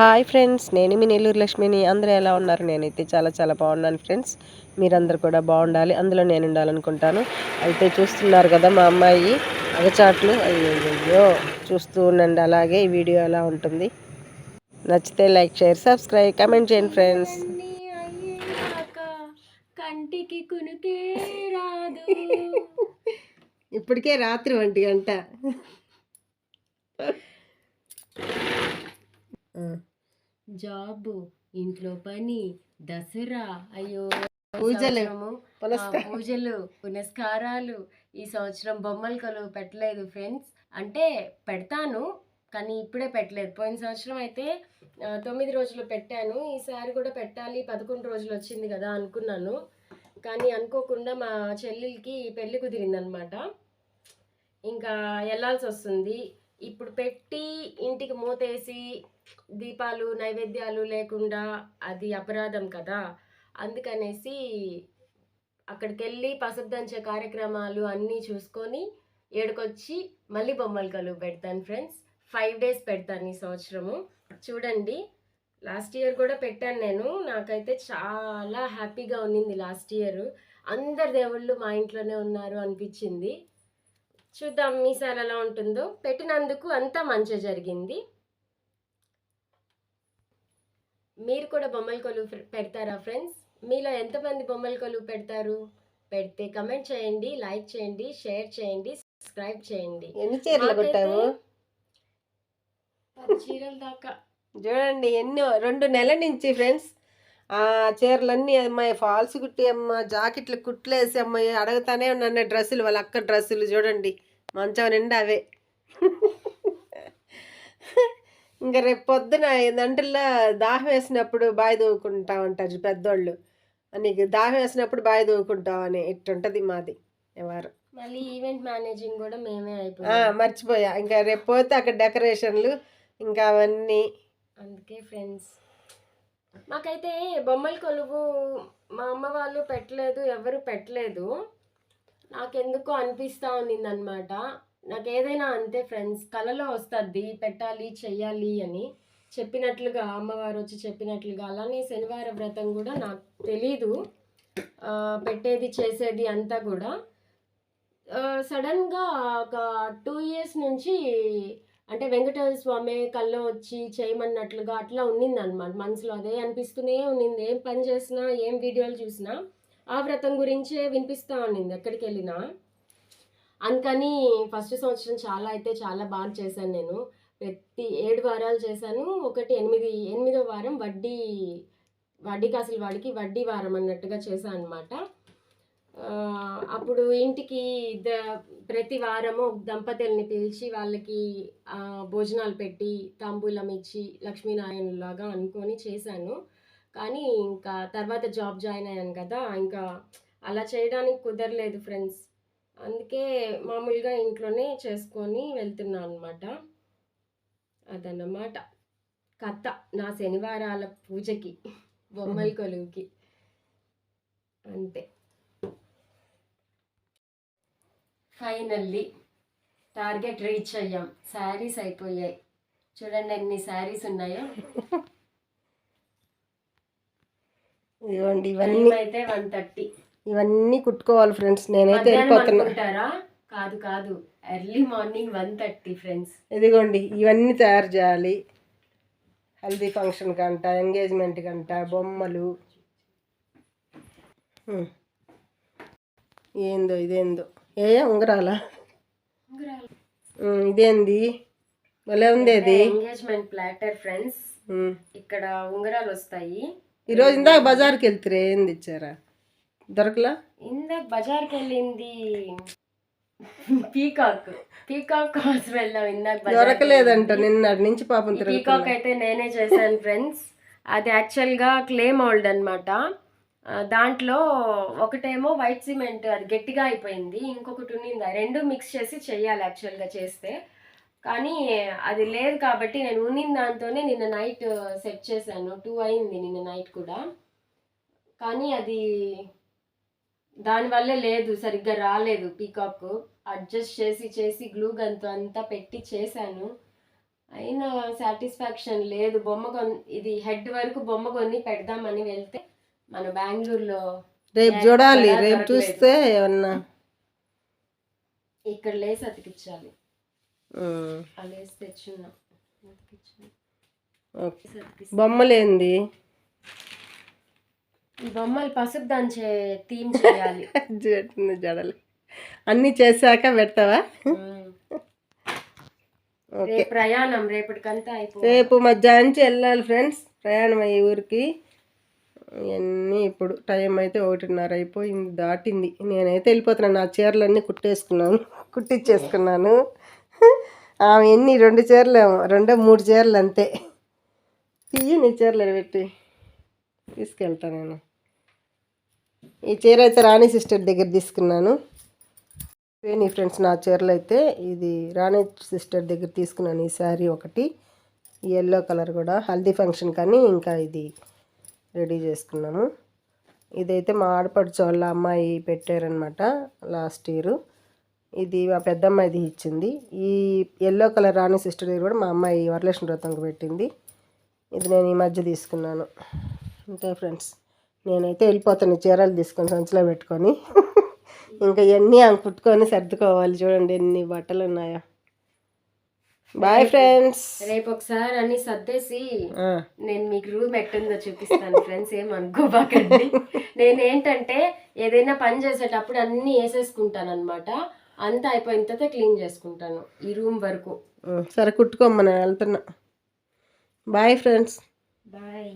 Hi friends నేను మీ నెల్లూరు లక్ష్మిని. అందరూ ఎలా ఉన్నారు? నేనైతే చాలా చాలా బాగున్నాను ఫ్రెండ్స్. మీరందరూ కూడా బాగుండాలి. అందులో నేను ఉండాలనుకుంటాను. అయితే చూస్తున్నారు కదా మా అమ్మాయి అగచాట్లు. అయ్యో చూస్తూ ఉండండి. అలాగే ఈ వీడియో ఎలా ఉంటుంది? నచ్చితే లైక్ షేర్ సబ్స్క్రైబ్ కమెంట్ చేయండి ఫ్రెండ్స్. అన్నీ అయ్యాక కంటికి కునుకే రాదు ఇప్పటికే రాత్రి ఒంటి గంట. జాబ్ ఇంట్లో పని దసరా అయ్యో పూజలు. పూజలు పునస్కారాలు. ఈ సంవత్సరం బొమ్మలు కొలువు పెట్టలేదు ఫ్రెండ్స్. అంటే పెడతాను కానీ ఇప్పుడే పెట్టలేదు. పోయిన సంవత్సరం అయితే తొమ్మిది రోజులు పెట్టాను. ఈసారి కూడా పెట్టాలి. పదకొండు రోజులు వచ్చింది కదా అనుకున్నాను. కానీ అనుకోకుండా మా చెల్లెలకి పెళ్ళి కుదిరిందనమాట. ఇంకా వెళ్ళాల్సి వస్తుంది. ఇప్పుడు పెట్టి ఇంటికి మూతేసి దీపాలు నైవేద్యాలు లేకుండా అది అపరాధం కదా. అందుకనేసి అక్కడికి వెళ్ళి పసుపు కార్యక్రమాలు అన్నీ చూసుకొని ఏడుకొచ్చి మళ్ళీ బొమ్మలు కలువు పెడతాను ఫ్రెండ్స్. ఫైవ్ డేస్ పెడతాను ఈ సంవత్సరము. చూడండి లాస్ట్ ఇయర్ కూడా పెట్టాను నేను. నాకైతే చాలా హ్యాపీగా ఉన్నింది లాస్ట్ ఇయర్. అందరు దేవుళ్ళు మా ఇంట్లోనే ఉన్నారు అనిపించింది. చూద్దాం మీసారి ఎలా ఉంటుందో. పెట్టినందుకు అంతా మంచి జరిగింది. మీరు కూడా బొమ్మల కొలువు పెడతారా ఫ్రెండ్స్? మీలో ఎంతమంది బొమ్మల కొలువు పెడతారు? పెడితే కమెంట్ చేయండి లైక్ చేయండి షేర్ చేయండి సబ్స్క్రైబ్ చేయండి. ఎన్ని చీరలు కొట్టాము పది చీరల దాకా. చూడండి ఎన్నో రెండు నెలల నుంచి ఫ్రెండ్స్ చీరలన్నీ అమ్మాయి ఫాల్స్ కుట్టి అమ్మ జాకెట్లు కుట్లేసి అమ్మాయి అడగతానే ఉన్నాను డ్రెస్సులు వాళ్ళ అక్క డ్రెస్సులు చూడండి మంచం నిండా అవే. ఇంకా రేపు పొద్దున ఏందంటల్లా దాహం వేసినప్పుడు బావి దూకుంటా ఉంటారు పెద్దోళ్ళు. నీకు దాహం వేసినప్పుడు బావి దూకుంటాం అని ఇట్టుంటది మాది ఎవరు. మళ్ళీ ఈవెంట్ మేనేజింగ్ కూడా మేమే ఆ, అయిపోయాం మర్చిపోయా. ఇంకా రేపు పోతే అక్కడ డెకరేషన్లు ఇంకా అవన్నీ. అందుకే ఫ్రెండ్స్. మాకైతే బొమ్మల కొలువు మా అమ్మ వాళ్ళు పెట్టలేదు ఎవరు పెట్టలేదు. నాకెందుకో అనిపిస్తూ ఉన్నిందనమాట నాకు ఏదైనా అంతే ఫ్రెండ్స్ కలలో వస్తుంది పెట్టాలి చెయ్యాలి అని చెప్పినట్లుగా అమ్మవారు వచ్చి చెప్పినట్లుగా. అలానే శనివార వ్రతం కూడా నాకు తెలీదు. పెట్టేది చేసేది అంతా కూడా. సడన్గా ఒక టూ ఇయర్స్ నుంచి అంటే వెంకటేశ్వర స్వామి కల్లో వచ్చి చేయమన్నట్లుగా అట్లా ఉన్నింది అనమాట మనసులో అదే అనిపిస్తూనే ఉన్నింది. ఏం పని చేసినా ఏం వీడియోలు చూసినా ఆ వ్రతం గురించే వినిపిస్తూ ఉన్నింది ఎక్కడికి వెళ్ళినా. అందుకని ఫస్ట్ సంవత్సరం చాలా అయితే చాలా బాగా చేశాను నేను. ప్రతి ఏడు వారాలు చేశాను. ఒకటి ఎనిమిది ఎనిమిదో వారం వడ్డీ వడ్డీ కాసులు వాడికి వడ్డీ వారం అన్నట్టుగా చేశాను అనమాట అప్పుడు ఇంటికి ద ప్రతి వారము దంపతుల్ని పిలిచి వాళ్ళకి భోజనాలు పెట్టి తాంబూలం ఇచ్చి లక్ష్మీనారాయణలాగా అనుకొని చేశాను. కానీ ఇంకా తర్వాత జాబ్ జాయిన్ అయ్యాను కదా ఇంకా అలా చేయడానికి కుదరలేదు ఫ్రెండ్స్. అందుకే మామూలుగా ఇంట్లోనే చేసుకొని వెళ్తున్నాను అనమాట అదన్నమాట. కథ నా శనివారాల పూజకి బొమ్మల కొలువుకి. అంతే. ఫైనల్లీ టార్గెట్ రీచ్ అయ్యాం. శారీస్ అయిపోయాయి. చూడండి ఎన్ని శారీస్ ఉన్నాయో. ఇవ్వండి ఇవన్నీ అయితే వన్ థర్టీ. ఇవన్నీ కుట్టుకోవాలి ఫ్రెండ్స్. నేనైతే వెళ్ళిపోతున్నా. కాదు కాదు. Early morning one thirty friends. ఇదిగోండి ఇవన్నీ తయారు చేయాలి. హల్దీ ఫంక్షన్ కంట ఎంగేజ్మెంట్ కంట బొమ్మలు. ఏందో ఇదేందో. ఏ ఉంగరాలా? ఇదేంది? భలే ఉంది అది. Engagement platter friends. ఇక్కడ ఉంగరాలు వస్తాయి. ఈరోజు ఇందాక బజార్కి వెళ్తురే ఏంది ఇచ్చారా దొరకలా? ఇందాక బజార్కి వెళ్ళింది పీకాక్. పీకాక్ కోసం వెళ్ళాం ఇందాక దొరకలేదంట నిన్న నుంచి పాపం పీకాక్ అయితే నేనే చేశాను ఫ్రెండ్స్ అది యాక్చువల్గా క్లే మౌల్డ్ అనమాట దాంట్లో ఒకటేమో వైట్ సిమెంట్ అది గట్టిగా అయిపోయింది ఇంకొకటి ఉన్నింది. రెండు మిక్స్ చేసి చెయ్యాలి యాక్చువల్గా చేస్తే. కానీ అది లేదు కాబట్టి నేను ఉన్నిన దాంతోనే నిన్న నైట్ సెట్ చేశాను. టూ అయింది నిన్న నైట్ కూడా. కానీ అది దానివల్లే లేదు సరిగ్గా రాలేదు పీకాక్ అడ్జస్ట్ చేసి చేసి గ్లూ గన్తో అంతా పెట్టి చేశాను. అయినా సాటిస్ఫాక్షన్ లేదు. బొమ్మ కొన్ ఇది హెడ్ వరకు బొమ్మ కొని పెడదామని వెళ్తే మన బెంగళూరులో రేపు చూడాలి రేపు. చూస్తే ఏమన్నా. ఇక్కడ లేసి అతికించాలి. ఆ లేసి తెచ్చున్నా. బొమ్మలేంది? ఈ బొమ్మలు పసుపు దంచే థీమ్ చేయాలి. జడ- జడలు అన్నీ చేశాక పెడతావా? ప్రయాణం రేపటికంతా రేపు మధ్యాహ్నం నుంచి వెళ్ళాలి ఫ్రెండ్స్. ప్రయాణం అయ్యే ఊరికి. ఇవన్నీ ఇప్పుడు టైం అయితే ఒకటిన్నర అయిపోయింది దాటింది. నేనైతే వెళ్ళిపోతున్నాను నా చీరలన్నీ కుట్టేసుకున్నాను కుట్టించేసుకున్నాను ఆమె ఎన్ని? రెండు చీరలు ఏమో రెండో మూడు చీరలు అంతే. తీయి నీ చీరలు పెట్టి తీసుకెళ్తా నేను. ఈ చీర అయితే రాణి సిస్టర్ దగ్గర తీసుకున్నాను. నీ ఫ్రెండ్స్ నా చీరలు అయితే. ఇది రాణి సిస్టర్ దగ్గర తీసుకున్నాను ఈ శారీ ఒకటి. ఎల్లో కలర్ కూడా హల్దీ ఫంక్షన్ కానీ ఇంకా ఇది రెడీ చేసుకున్నాము ఇదైతే మా ఆడపడుచు వాళ్ళ అమ్మాయి పెట్టారనమాట లాస్ట్ ఇయర్. ఇది మా పెద్దమ్మాయిది ఇచ్చింది. ఈ ఎల్లో కలర్ రాణి సిస్టర్ దగ్గర కూడా మా అమ్మాయి వరలక్ష్మి వ్రతంకి పెట్టింది. ఇది నేను ఈ మధ్య తీసుకున్నాను. ఇంకా ఫ్రెండ్స్ నేనైతే వెళ్ళిపోతాను చీరలు తీసుకొని సంచిలో పెట్టుకొని. ఇంకా ఇవన్నీ ఆమె కుట్టుకొని సర్దుకోవాలి. చూడండి ఎన్ని బట్టలు ఉన్నాయో. బాయ్ ఫ్రెండ్స్ రేపు ఒకసారి అన్ని సర్దేసి నేను మీకు రూమ్ ఎట్టుందో చూపిస్తాను ఫ్రెండ్స్ ఏం అనుకోబాకండి. నేను ఏంటంటే ఏదైనా పని చేసేటప్పుడు అన్ని వేసేసుకుంటాను అనమాట అంతా అయిపోయిన తర్వాత క్లీన్ చేసుకుంటాను ఈ రూమ్ వరకు. సరే కుట్టుకోమ్మ నేను వెళ్తున్నా. Bye friends bye